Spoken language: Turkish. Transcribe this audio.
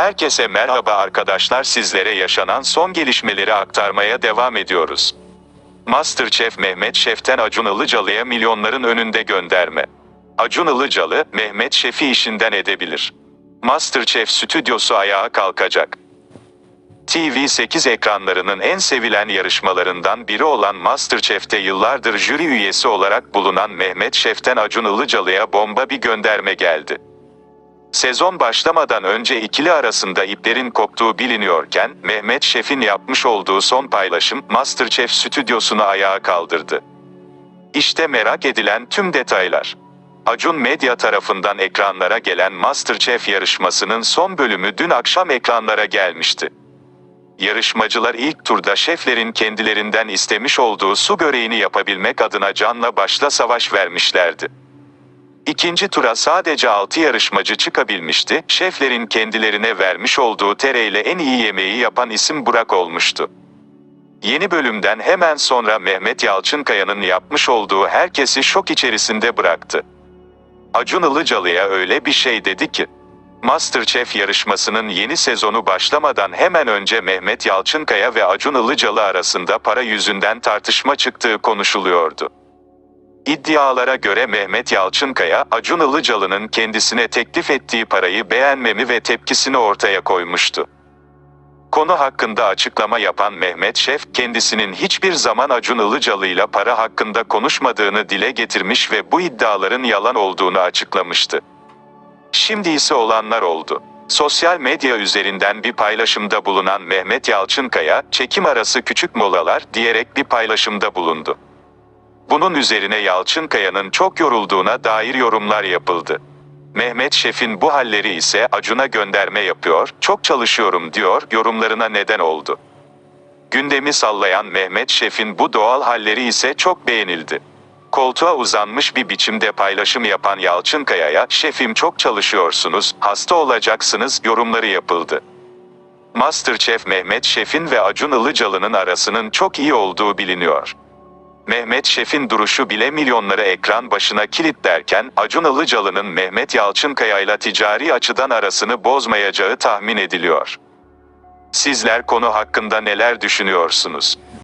Herkese merhaba arkadaşlar sizlere yaşanan son gelişmeleri aktarmaya devam ediyoruz. Masterchef Mehmet Şef'ten Acun Ilıcalı'ya milyonların önünde gönderme. Acun Ilıcalı, Mehmet Şef'i işinden edebilir. Masterchef stüdyosu ayağa kalkacak. TV8 ekranlarının en sevilen yarışmalarından biri olan Masterchef'te yıllardır jüri üyesi olarak bulunan Mehmet Şef'ten Acun Ilıcalı'ya bomba bir gönderme geldi. Sezon başlamadan önce ikili arasında iplerin koptuğu biliniyorken, Mehmet Şef'in yapmış olduğu son paylaşım, Masterchef stüdyosunu ayağa kaldırdı. İşte merak edilen tüm detaylar. Acun Medya tarafından ekranlara gelen Masterchef yarışmasının son bölümü dün akşam ekranlara gelmişti. Yarışmacılar ilk turda şeflerin kendilerinden istemiş olduğu su böreğini yapabilmek adına canla başla savaş vermişlerdi. İkinci tura sadece 6 yarışmacı çıkabilmişti. Şeflerin kendilerine vermiş olduğu tereyle en iyi yemeği yapan isim Burak olmuştu. Yeni bölümden hemen sonra Mehmet Yalçınkaya'nın yapmış olduğu herkesi şok içerisinde bıraktı. Acun Ilıcalı'ya öyle bir şey dedi ki, Masterchef yarışmasının yeni sezonu başlamadan hemen önce Mehmet Yalçınkaya ve Acun Ilıcalı arasında para yüzünden tartışma çıktığı konuşuluyordu. İddialara göre Mehmet Yalçınkaya, Acun Ilıcalı'nın kendisine teklif ettiği parayı beğenmemi ve tepkisini ortaya koymuştu. Konu hakkında açıklama yapan Mehmet Şef, kendisinin hiçbir zaman Acun Ilıcalı'yla para hakkında konuşmadığını dile getirmiş ve bu iddiaların yalan olduğunu açıklamıştı. Şimdi ise olanlar oldu. Sosyal medya üzerinden bir paylaşımda bulunan Mehmet Yalçınkaya, çekim arası küçük molalar diyerek bir paylaşımda bulundu. Bunun üzerine Yalçınkaya'nın çok yorulduğuna dair yorumlar yapıldı. Mehmet Şef'in bu halleri ise Acun'a gönderme yapıyor, çok çalışıyorum diyor yorumlarına neden oldu. Gündemi sallayan Mehmet Şef'in bu doğal halleri ise çok beğenildi. Koltuğa uzanmış bir biçimde paylaşım yapan Yalçınkaya'ya "Şefim çok çalışıyorsunuz, hasta olacaksınız." yorumları yapıldı. Masterchef Mehmet Şef'in ve Acun Ilıcalı'nın arasının çok iyi olduğu biliniyor. Mehmet Şef'in duruşu bile milyonları ekran başına kilitlerken Acun Ilıcalı'nın Mehmet Yalçınkaya ile ticari açıdan arasını bozmayacağı tahmin ediliyor. Sizler konu hakkında neler düşünüyorsunuz?